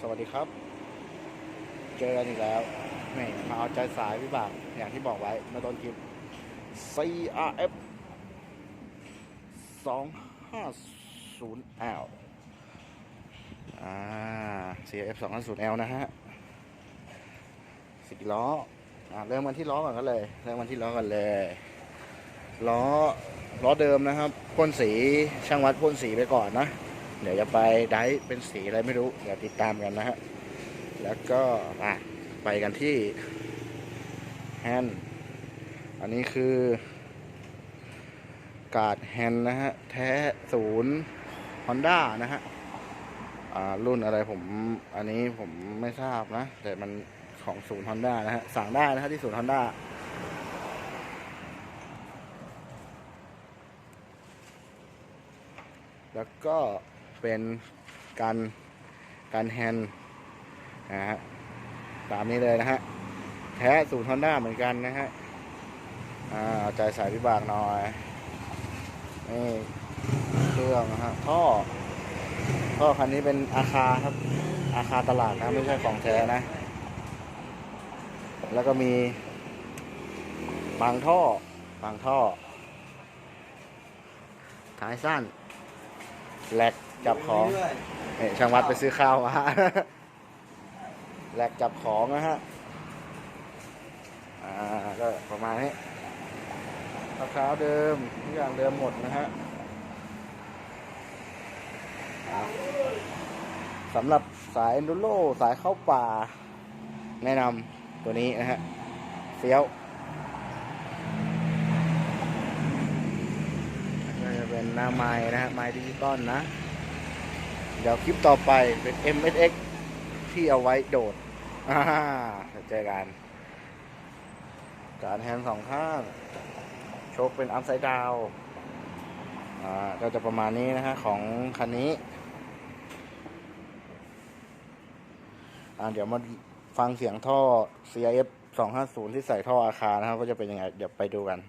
สวัสดีครับ เจอกันอีกแล้วแหม่มาเอาใจสายวิบากอย่างที่บอกไว้มื่อต้นคลิป CRF 250L อ่า CRF 250L นะฮะสี่ล้ออ่าเริ่มกันที่ล้อก่อนก็เลย เริ่มกันที่ล้อก่อนเลย ล้อล้อเดิมนะครับพ่นสีช่างวัดพ่นสีไปก่อนนะ เดี๋ยวจะไปได้เป็นสีอะไรไม่รู้ เดี๋ยวติดตามกันนะฮะ แล้วก็อะไปกันที่แฮนด์อันนี้คือการ์ดแฮนด์นะฮะ แท้ศูนย์ฮอนด้านะฮะรุ่นอะไรผมอันนี้ผมไม่ทราบนะ แต่มันของศูนย์ฮอนด้านะฮะ สั่งได้นะฮะที่ศูนย์ฮอนด้าแล้วก็ เป็นการการแฮนนะฮะตามนี้เลยนะฮะแท้ศูนย์ฮอนด้าเหมือนกันนะฮะอ่าเอาใจสายวิบากหน่อยนี่เครื่องนะฮะท่อท่อคันนี้เป็นอาคาครับ อาคาตลาดนะไม่ใช่ของแท้นะ แล้วก็มีบางท่อบางท่อท้ายสั้น แหลกจับของเอ้ยช่างวัดไปซื้อข้าวมาแหลกจับของนะฮะ อ่า ก็ประมาณนี้มะพร้าวเดิมทุกอย่างเดิมหมดนะฮะอ่าสำหรับสาย e อนดูโรสายเข้าป่า แนะนำตัวนี้นะฮะเฟี้ยว ก็จะ เป็นหน้าไม้นะฮะไม้ดิจิตอลนะ เดี๋ยวคลิปต่อไปเป็น MSX ที่เอาไว้โดดอ่าเจอกันการแฮนด์สองข้างโชคเป็นอัพไซด์ดาวอ่าก็จะประมาณนี้นะฮะของคันนี้อ่าเดี๋ยวมาฟังเสียงท่อ CIF 250 ที่ใส่ท่ออาคารนะครับ ก็จะเป็นยังไง เดี๋ยวไปดูกัน